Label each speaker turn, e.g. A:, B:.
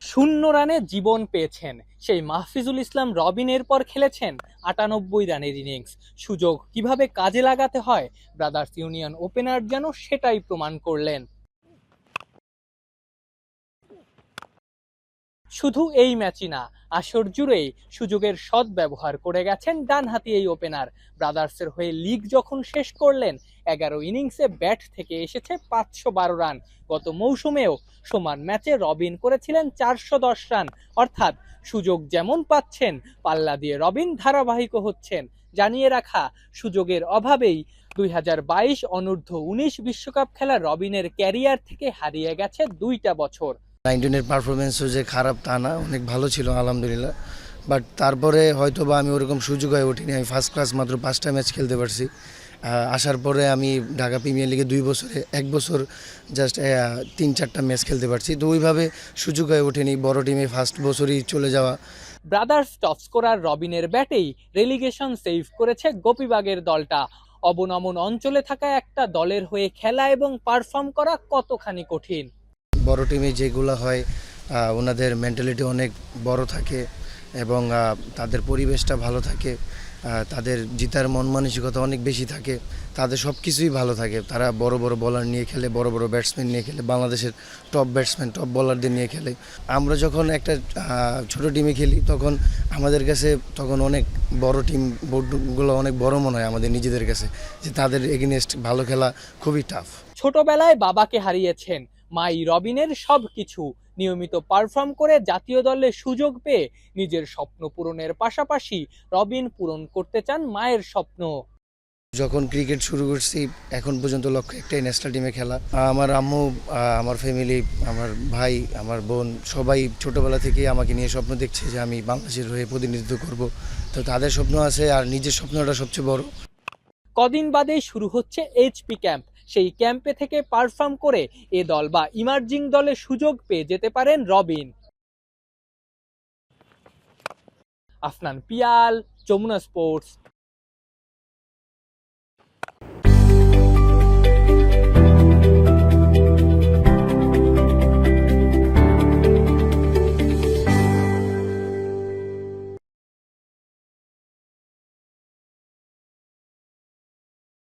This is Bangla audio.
A: শূন্য রানে জীবন পেয়েছেন। সেই মাহফিজুল ইসলাম রবিনের পর খেলেছেন আটানব্বই রানের ইনিংস। সুযোগ কীভাবে কাজে লাগাতে হয়? ব্রাদার্স ইউনিয়ন ওপেনার যেন সেটাই প্রমাণ করলেন। শুধু এই ম্যাচই না, আসর জুড়েই সুযোগের সদ্ব্যবহার করে গেছেন ডানহাতি এই ওপেনার ব্রাদার্সের হয়ে লিগ যখন শেষ করলেন, এগারো ইনিংসে ব্যাট থেকে এসেছে পাঁচশো বারো রান। গত মৌসুমেও সমান ম্যাচে রবিন করেছিলেন চারশো দশ রান। অর্থাৎ সুযোগ যেমন পাচ্ছেন, পাল্লা দিয়ে রবিন ধারাবাহিক হচ্ছেন। জানিয়ে রাখা, সুযোগের অভাবেই দুই হাজার বাইশ অনূর্ধ্ব উনিশ বিশ্বকাপ খেলা রবিনের ক্যারিয়ার থেকে হারিয়ে গেছে দুইটা বছর।
B: নাইনটিনের পারফরমেন্সও যে খারাপ তা না, অনেক ভালো ছিল, আলহামদুলিল্লাহ। বাট তারপরে হয়তো বা আমি ওরকম সুযোগ হয়ে উঠিনি। আমি ফার্স্ট ক্লাস মাত্র পাঁচটা ম্যাচ খেলতে পারছি। আসার পরে আমি ঢাকা প্রিমিয়ার লিগে দুই বছরে, এক বছর জাস্ট তিন চারটা ম্যাচ খেলতে পারছি। তো ওইভাবে সুযোগ হয়ে ওঠেনি বড় টিমে ফার্স্ট বছরই চলে যাওয়া।
A: ব্রাদার্স টপ স্কোরার রবিনের ব্যাটেই রেলিগেশন সেভ করেছে গোপীবাগের দলটা। অবনমন অঞ্চলে থাকা একটা দলের হয়ে খেলা এবং পারফর্ম করা কতখানি কঠিন?
B: বড় টিমে যেগুলো হয় ওনাদের মেন্টালিটি অনেক বড় থাকে এবং তাদের পরিবেশটা ভালো থাকে তাদের জিতার মন মানসিকতা অনেক বেশি থাকে, তাদের সব কিছুই ভালো থাকে। তারা বড় বড় বলার নিয়ে খেলে, বড় বড় ব্যাটসম্যান নিয়ে খেলে, বাংলাদেশের টপ ব্যাটসম্যান টপ বলারদের নিয়ে খেলে। আমরা যখন একটা ছোট টিমে খেলি, তখন আমাদের কাছে তখন অনেক বড় টিম বোর্ডগুলো অনেক বড় মনে হয় আমাদের নিজেদের কাছে, যে তাদের এগেনস্ট ভালো খেলা খুবই টাফ
A: ছোটবেলায় বাবাকে হারিয়েছেন। মাই রবিনের সব কিছু নিয়মিত পারফর্ম করে জাতীয় দলে সুযোগ পেয়ে নিজের স্বপ্ন পূরণের পাশাপাশি রবিন পূরণ করতে চান মায়ের স্বপ্ন।
B: যখন ক্রিকেট শুরু করছি, এখন পর্যন্ত লক্ষ্য একটাই ন্যাশনাল টিমে খেলা। আমার আম্মু আমার ফ্যামিলি আমার ভাই, আমার বোন, সবাই ছোটবেলা থেকেই আমাকে নিয়ে স্বপ্ন দেখছে যে আমি বাংলাদেশের হয়ে প্রতিনিধিত্ব করব। তো তাদের স্বপ্ন আছে আর নিজের স্বপ্নটা সবচেয়ে বড়।
A: কদিন বাদেই শুরু হচ্ছে এইচপি ক্যাম্প। সেই ক্যাম্পে থেকে পারফর্ম করে এ দল বা ইমার্জিং দলে সুযোগ পেয়ে যেতে পারেন রবিন। আফনান পিয়াল, যমুনা স্পোর্টস।